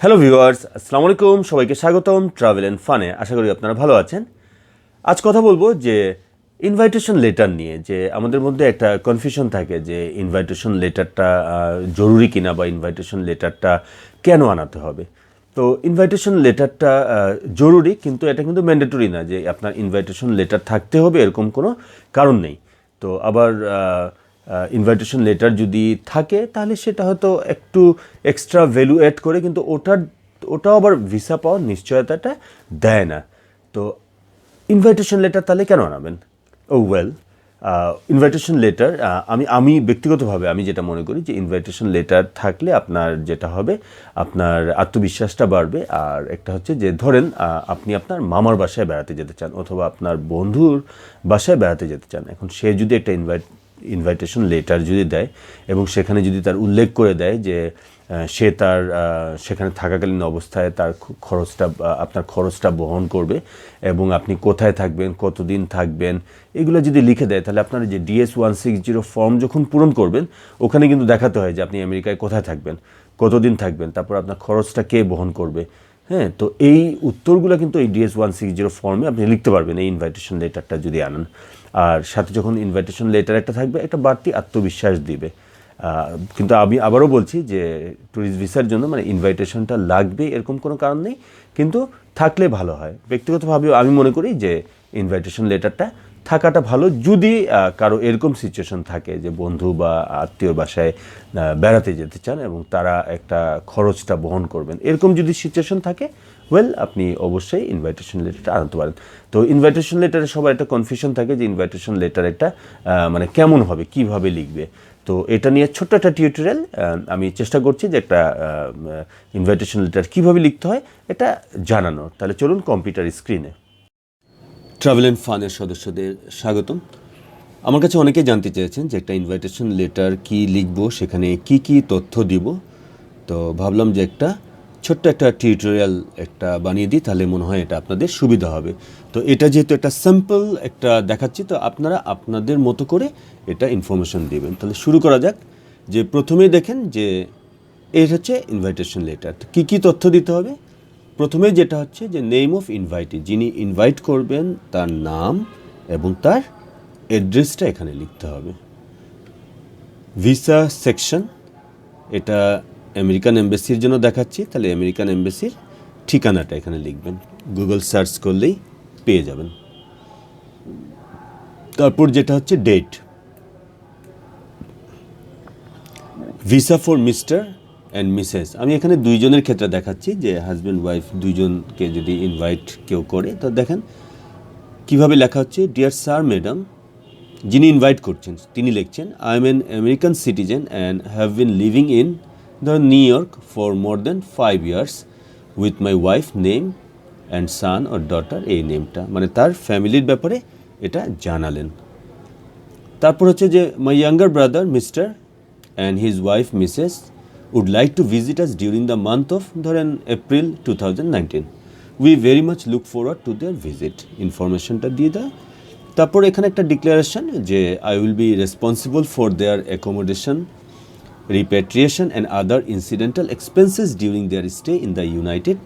Hello viewers আসসালামু আলাইকুম সবাইকে স্বাগতম ট্রাভেল অ্যান্ড ফানে আশা করি আপনারা ভালো আছেন। আজ কথা বলব যে ইনভাইটেশন লেটার নিয়ে, যে আমাদের মধ্যে একটা কনফিউশন থাকে যে ইনভাইটেশন লেটারটা জরুরি কিনা বা ইনভাইটেশন লেটারটা কেন আনাতে হবে। তো ইনভাইটেশন লেটারটা জরুরি, কিন্তু এটা কিন্তু ম্যান্ডেটরি না যে আপনার ইনভাইটেশন লেটার থাকতে হবে, এরকম কোনো কারণ নেই। তো আবার ইনভাইটেশন লেটার যদি থাকে, তাহলে সেটা হয়তো একটু এক্সট্রা ভ্যালু অ্যাড করে, কিন্তু ওটার, ওটাও আবার ভিসা পাওয়ার নিশ্চয়তাটা দেয় না। তো ইনভাইটেশন লেটার তাহলে কেন আনাবেন? ও ওয়েল ইনভাইটেশন লেটার আমি আমি ব্যক্তিগতভাবে আমি যেটা মনে করি যে ইনভাইটেশন লেটার থাকলে আপনার যেটা হবে, আপনার আত্মবিশ্বাসটা বাড়বে। আর একটা হচ্ছে যে, ধরেন আপনি আপনার মামার বাসায় বেড়াতে যেতে চান অথবা আপনার বন্ধুর বাসায় বেড়াতে যেতে চান। এখন সে যদি একটা ইনভাইট ইনভাইটেশন লেটার যদি দেয় এবং সেখানে যদি তার উল্লেখ করে দেয় যে সে তার সেখানে থাকাকালীন অবস্থায় তার খরচটা আপনার খরচটা বহন করবে এবং আপনি কোথায় থাকবেন, কতদিন থাকবেন, এগুলো যদি লিখে দেয়, তাহলে আপনার যে DS one six zero form যখন পূরণ করবেন, ওখানে কিন্তু দেখাতে হয় যে আপনি আমেরিকায় কোথায় থাকবেন, কতদিন থাকবেন, তারপর আপনার খরচটা কে বহন করবে হ্যাঁ তো এই উত্তরগুলো কিন্তু এই ডিএস ওয়ান সিক্স জিরো ফর্মে আপনি লিখতে পারবেন, এই ইনভাইটেশন লেটারটা যদি আনেন। আর সাথে যখন ইনভাইটেশন লেটার একটা থাকবে, একটা বাড়তি আত্মবিশ্বাস দিবে। কিন্তু আমি আবারও বলছি যে ট্যুরিস্ট ভিসার জন্য মানে ইনভাইটেশনটা লাগবে এরকম কোনো কারণ নেই। কিন্তু থাকলে ভালো হয়। ব্যক্তিগতভাবে আমি মনে করি যে ইনভাইটেশন লেটারটা থাকাটা ভালো যদি কারও এরকম সিচুয়েশন থাকে যে বন্ধু বা আত্মীয় বাসায় বেড়াতে যেতে চান এবং তারা একটা খরচটা বহন করবেন, এরকম যদি সিচুয়েশন থাকে ওয়েল আপনি অবশ্যই ইনভাইটেশন লেটারটা আনতে পারেন। তো ইনভাইটেশন লেটারে সবার একটা কনফিউশন থাকে যে ইনভাইটেশন লেটার একটা মানে কেমন হবে, কীভাবে লিখবে। তো এটা নিয়ে ছোট্ট একটা টিউটোরিয়াল আমি চেষ্টা করছি যে একটা ইনভাইটেশন লেটার কীভাবে লিখতে হয়, এটা জানানোর। তাহলে চলুন কম্পিউটার স্ক্রিনে ট্রাভেল অ্যান্ড ফানের সদস্যদের স্বাগতম। আমার কাছে অনেকে জানতে চেয়েছেন যে একটা ইনভাইটেশন লেটার কি লিখব, সেখানে কি কি তথ্য দিব। তো ভাবলাম যে একটা ছোট্ট একটা টিউটোরিয়াল একটা বানিয়ে দিই, তাহলে মনে হয় এটা আপনাদের সুবিধা হবে। তো এটা যেহেতু একটা সিম্পল একটা দেখাচ্ছি, তো আপনারা আপনাদের মতো করে এটা ইনফরমেশন দিবেন। তাহলে শুরু করা যাক। যে প্রথমেই দেখেন যে এর হচ্ছে ইনভাইটেশন লেটার তো কী কী তথ্য দিতে হবে? প্রথমে যেটা হচ্ছে যে নেম অফ ইনভাইটি, যিনি ইনভাইট করবেন তার নাম এবং তার অ্যাড্রেসটা এখানে লিখতে হবে। ভিসা সেকশন, এটা আমেরিকান এমবেসির জন্য দেখাচ্ছি, তাহলে আমেরিকান এমবেসির ঠিকানাটা এখানে লিখবেন। গুগল সার্চ করলেই পেয়ে যাবেন। তারপর যেটা হচ্ছে date. Visa for Mr and Mrs আমি এখানে দুইজনের ক্ষেত্রে দেখাচ্ছি যে হাজব্যান্ড ওয়াইফ দুইজনকে যদি ইনভাইট কেউ করে, তো দেখেন কীভাবে লেখা হচ্ছে ডিয়ার স্যার ম্যাডাম যিনি ইনভাইট করছেন, তিনি লিখছেন I am an American citizen and have been living in the New York for more than five years with my wife name and son or daughter এই নেমটা মানে তার ফ্যামিলির ব্যাপারে এটা জানালেন। তারপর হচ্ছে যে my younger brother Mr and his wife Mrs would like to visit us during the month of ধরেন April two thousand nineteen we very much look forward to their visit ইনফরমেশনটা দিয়ে দেয় তারপর এখানে একটা ডিক্লারেশন যে I will be responsible for their accommodation repatriation and other incidental expenses during their stay in the United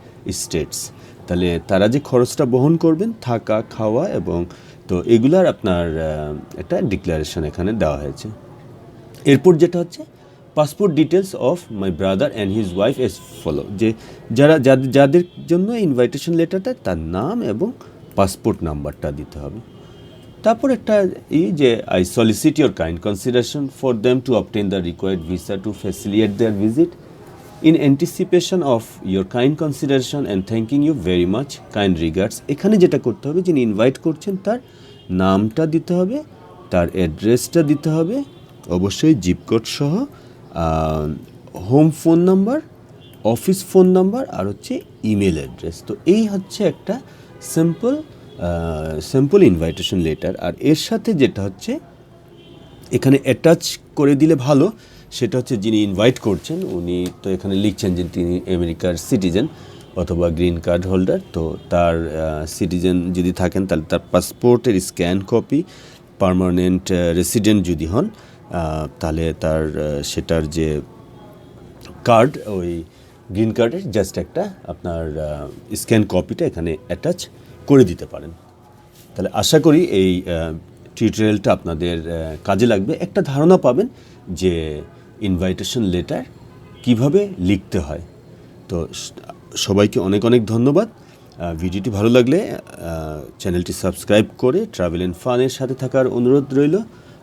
States. তাহলে তারা যে খরচটা বহন করবেন, থাকা, খাওয়া এবং তো এগুলার আপনার একটা ডিক্লারেশন এখানে দেওয়া হয়েছে। এরপর যেটা হচ্ছে passport details of my brother and his wife as follow যে যারা, যাদের জন্য ইনভাইটেশন লেটারটা তার নাম এবং পাসপোর্ট নাম্বারটা দিতে হবে। তারপর একটা ই যে I solicit your kind consideration for them to obtain the required visa to facilitate their visit in anticipation of your kind consideration and thanking you very much kind regards এখানে যেটা করতে হবে, যিনি ইনভাইট করছেন, তার নামটা দিতে হবে, তার অ্যাড্রেসটা দিতে হবে, অবশ্যই জিপ কোড সহ home phone number office phone number আর হচ্ছে ইমেল অ্যাড্রেস তো এই হচ্ছে একটা সিম্পল সিম্পল ইনভাইটেশন লেটার আর এর সাথে যেটা হচ্ছে, এখানে অ্যাটাচ করে দিলে ভালো, সেটা হচ্ছে যিনি ইনভাইট করছেন, উনি তো এখানে লিখছেন যে তিনি আমেরিকার সিটিজেন অথবা গ্রিন কার্ড হোল্ডার তো তার সিটিজেন যদি থাকেন তাহলে তার পাসপোর্টের স্ক্যান কপি পার্মানেন্ট রেসিডেন্ট যদি হন তাহলে তার সেটার যে কার্ড ওই গ্রিন কার্ডের জাস্ট একটা আপনার স্ক্যান কপিটা এখানে অ্যাটাচ করে দিতে পারেন। তাহলে আশা করি এই টিউটোরিয়ালটা আপনাদের কাজে লাগবে। একটা ধারণা পাবেন যে ইনভাইটেশন লেটার কীভাবে লিখতে হয়। তো সবাইকে অনেক অনেক ধন্যবাদ। ভিডিওটি ভালো লাগলে চ্যানেলটি সাবস্ক্রাইব করে ট্রাভেল অ্যান্ড ফানের সাথে থাকার অনুরোধ রইল।